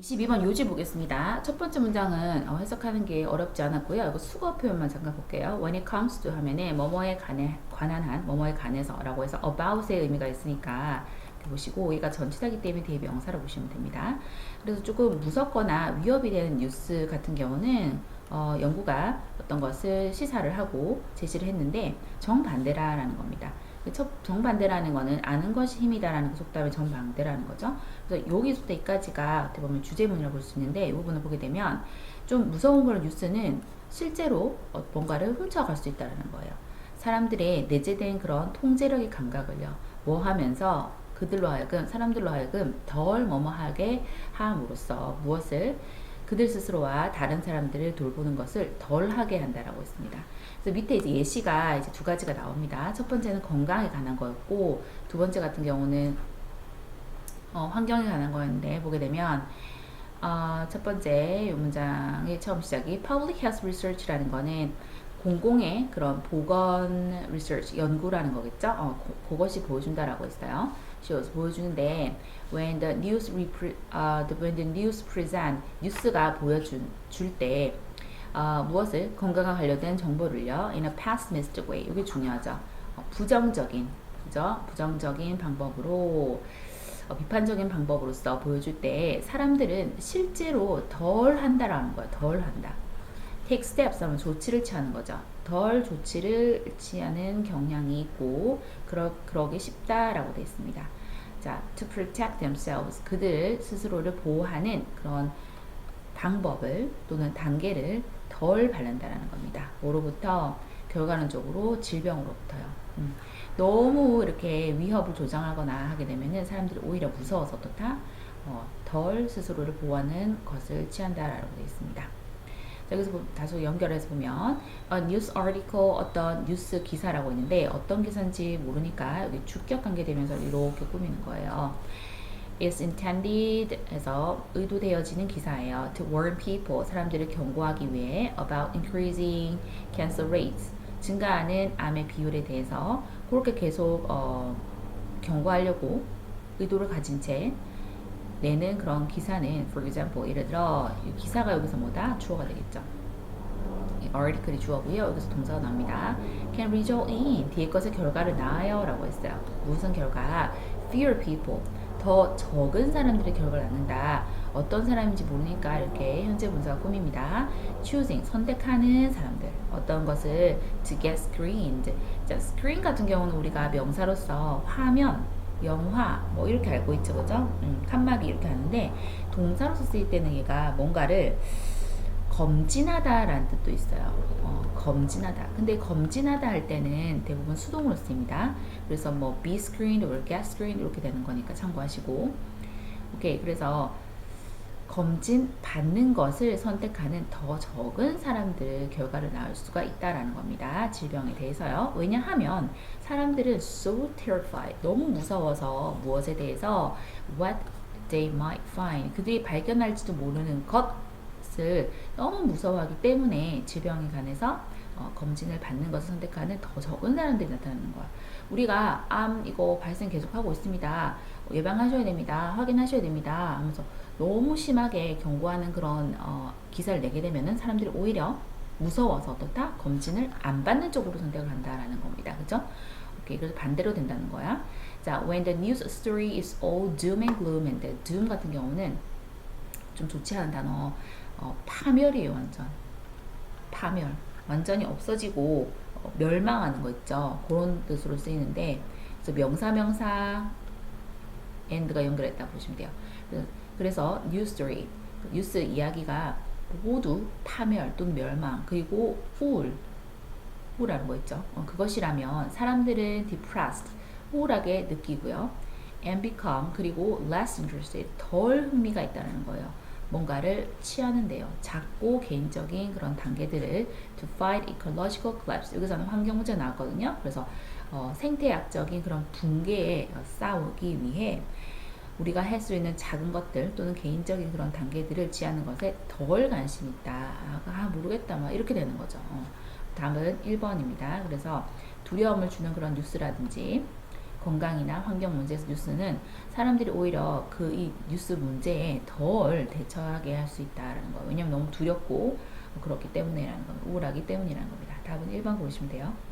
22번 요지 보겠습니다. 첫 번째 문장은 어, 해석하는 게 어렵지 않았고요. 이거 수거 표현만 잠깐 볼게요. When it comes to 하면은 뭐뭐에 관해, 관한 한, 뭐뭐에 관해서라고 해서 about의 의미가 있으니까 보시고 얘가 전치사기 때문에 뒤에 명사로 보시면 됩니다. 그래서 조금 무섭거나 위협이 되는 뉴스 같은 경우는 어, 연구가 어떤 것을 시사를 하고 제시를 했는데 정반대라라는 겁니다. 첫 정반대라는 거는 아는 것이 힘이다라는 그 속담의 정반대라는 거죠. 그래서 여기서부터 여기까지가 어떻게 보면 주제문이라고 볼 수 있는데 이 부분을 보게 되면 좀 무서운 그런 뉴스는 실제로 어, 뭔가를 훔쳐갈 수 있다는 거예요. 사람들의 내재된 그런 통제력의 감각을요. 뭐 하면서 그들로 하여금 사람들로 하여금 덜 뭐뭐하게 함으로써 무엇을 그들 스스로와 다른 사람들을 돌보는 것을 덜 하게 한다라고 했습니다. 그래서 밑에 이제 예시가 이제 두 가지가 나옵니다. 첫 번째는 건강에 관한 거였고 두 번째 같은 경우는 어, 환경에 관한 거였는데 보게 되면 어, 첫 번째 이 문장의 처음 시작이 Public Health Research라는 거는 공공의 그런 보건 리서치 연구라는 거겠죠. 어, 고, 그것이 보여준다라고 했어요. shows 보여주는데 when the news repre, uh, when the news present 뉴스가 보여준 줄때 어, 무엇을 건강과 관련된 정보를요 in a pessimistic way 이게 중요하죠. 어, 부정적인 그죠? 부정적인 방법으로 어, 비판적인 방법으로서 보여줄 때 사람들은 실제로 덜 한다라는 거예요. 덜 한다. Take steps 하면 조치를 취하는 거죠. 덜 조치를 취하는 경향이 있고 그러, 그러기 쉽다라고 되어 있습니다. 자, to protect themselves 그들 스스로를 보호하는 그런 방법을 또는 단계를 덜 바른다라는 겁니다. 뭐로부터 결과론적으로 질병으로부터요. 음. 너무 이렇게 위협을 조장하거나 하게 되면은 사람들이 오히려 무서워서 어떻다? 어, 덜 스스로를 보호하는 것을 취한다라고 되어 있습니다. 자, 여기서 다소 연결해서 보면 a news article 어떤 뉴스 기사라고 있는데 어떤 기사인지 모르니까 여기 주격 관계되면서 이렇게 꾸미는 거예요. is intended 해서 의도되어지는 기사예요. To warn people 사람들을 경고하기 위해 about increasing cancer rates 증가하는 암의 비율에 대해서 그렇게 계속 어, 경고하려고 의도를 가진 채 내는 그런 기사는 for example 예를 들어 이 기사가 여기서 뭐다 주어가 되겠죠. article이 주어고요. 여기서 동사가 나옵니다. can result in 뒤에 것의 결과를 낳아요 라고 했어요. 무슨 결과? fear people 더 적은 사람들의 결과를 낳는다. 어떤 사람인지 모르니까 이렇게 현재 분사가 꾸밉니다. choosing 선택하는 사람들 어떤 것을 to get screened 자, screen 같은 경우는 우리가 명사로서 화면 영화 뭐 이렇게 알고 있죠 그죠? 음, 칸막이 이렇게 하는데 동사로서 쓰일 때는 얘가 뭔가를 검진하다 라는 뜻도 있어요. 어, 검진하다. 근데 검진하다 할 때는 대부분 수동으로 쓰입니다. 그래서 뭐 be screened or get screened 이렇게 되는 거니까 참고하시고. 오케이. 그래서 검진 받는 것을 선택하는 더 적은 사람들 결과를 낳을 수가 있다라는 겁니다. 질병에 대해서요. 왜냐하면 사람들은 so terrified 너무 무서워서 무엇에 대해서 what they might find 그들이 발견할지도 모르는 것을 너무 무서워하기 때문에 질병에 관해서 어, 검진을 받는 것을 선택하는 더 적은 사람들이 나타나는 거야. 우리가 암 이거 발생 계속하고 있습니다. 예방하셔야 됩니다. 확인하셔야 됩니다. 하면서 너무 심하게 경고하는 그런 어, 기사를 내게 되면은 사람들이 오히려 무서워서 어떻다? 검진을 안 받는 쪽으로 선택을 한다라는 겁니다. 그죠? 오케이. 그래서 반대로 된다는 거야. 자, when the news story is all doom and gloom and doom 같은 경우는 좀 좋지 않은 단어 어, 파멸이에요, 완전. 파멸. 완전히 없어지고 어, 멸망하는 거 있죠. 그런 뜻으로 쓰이는데 그래서 명사 명사 and가 연결했다 보시면 돼요. 그래서 뉴스 스토리 뉴스 이야기가 모두 파멸 또는 멸망 그리고 우울 우울하는 거 있죠. 어, 그것이라면 사람들은 depressed 우울하게 느끼고요. and become 그리고 less interested 덜 흥미가 있다는 거예요. 뭔가를 취하는데요. 작고 개인적인 그런 단계들을 to fight ecological collapse 여기서는 환경 문제 나왔거든요. 그래서 어, 생태학적인 그런 붕괴에 싸우기 위해 우리가 할 수 있는 작은 것들 또는 개인적인 그런 단계들을 취하는 것에 덜 관심 있다. 아, 아 모르겠다. 막 이렇게 되는 거죠. 어. 다음은 1번입니다. 그래서 두려움을 주는 그런 뉴스라든지 건강이나 환경 문제 뉴스는 사람들이 오히려 그 이 뉴스 문제에 덜 대처하게 할 수 있다라는 거. 왜냐면 너무 두렵고 그렇기 때문이라는 겁니다. 우울하기 때문이라는 겁니다. 답은 1번 보시면 돼요.